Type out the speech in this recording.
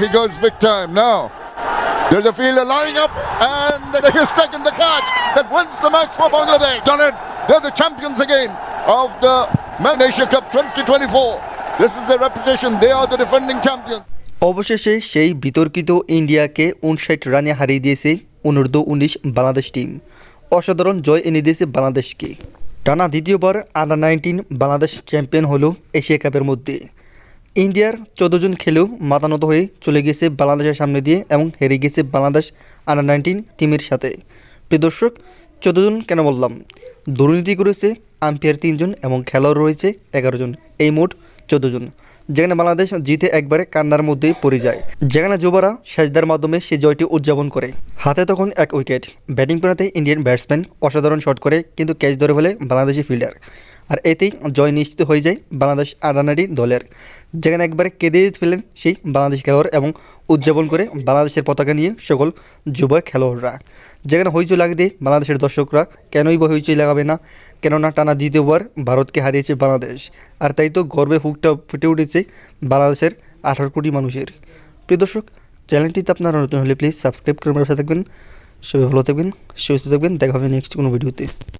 he goes big time now. There's a fielder lining up, and he's taken the catch that wins the match for Bangladesh. Done it. They're the champions again of the Men Asia Cup 2024. This is their reputation. They are the defending champions. অবশেষে সেই বিতর্কিত ইন্ডিয়াকে উনষাট রানে হারিয়ে দিয়েছে অনূর্ধ্ব উনিশ বাংলাদেশ টিম অসাধারণ জয় এনে দিয়েছে বাংলাদেশকে টানা দ্বিতীয়বার আন্ডার নাইনটিন বাংলাদেশ চ্যাম্পিয়ন হলো এশিয়া কাপের মধ্যে ইন্ডিয়ার চোদ্দ জন খেলেও মাতানত হয়ে চলে গেছে বাংলাদেশের সামনে দিয়ে এবং হেরে গেছে বাংলাদেশ আন্ডার নাইনটিন টিমের সাথে। প্রিয় দর্শক, চোদ্দ জন কেন বললাম? দুর্নীতি করেছে আম্পায়ার তিনজন এবং খেলোয়াড় রয়েছে এগারো জন। এই মোট চোদ্দ জন। যেখানে বাংলাদেশ জিতে একবারে কান্নার মধ্যেই পড়ে যায়। যেখানে যুবরা সেজদার মাধ্যমে সে জয়টি উদযাপন করে। হাতে তখন এক উইকেট ব্যাটিং করাতে ইন্ডিয়ান ব্যাটসম্যান অসাধারণ শট করে, কিন্তু ক্যাচ ধরে ফেলে বাংলাদেশি ফিল্ডার আর এতেই জয় নিশ্চিত হয়ে যায় বাংলাদেশ আডানারি দলের। যেখানে একবারে কেঁদে ফেলেন সেই বাংলাদেশ খেলোয়াড় এবং উদযাপন করে বাংলাদেশের পতাকা নিয়ে সকল যুব খেলোয়াড়রা। যেখানে হইচই লাগবে বাংলাদেশের দর্শকরা কেনই বা হইচই লাগাবে না? কেননা টানা দ্বিতীয়বার ভারতকে হারিয়েছে বাংলাদেশ। আর তাই তো গর্বে হুকটা ফুটে উঠেছে বাংলাদেশের আঠারো কোটি মানুষের। প্রিয় দর্শক, চ্যানেলটিতে আপনারা নতুন হলে প্লিজ সাবস্ক্রাইব করে পাশে থাকবেন। সবাই ভালো থাকবেন, সুস্থ থাকবেন, দেখা হবে নেক্সট কোনো ভিডিওতে।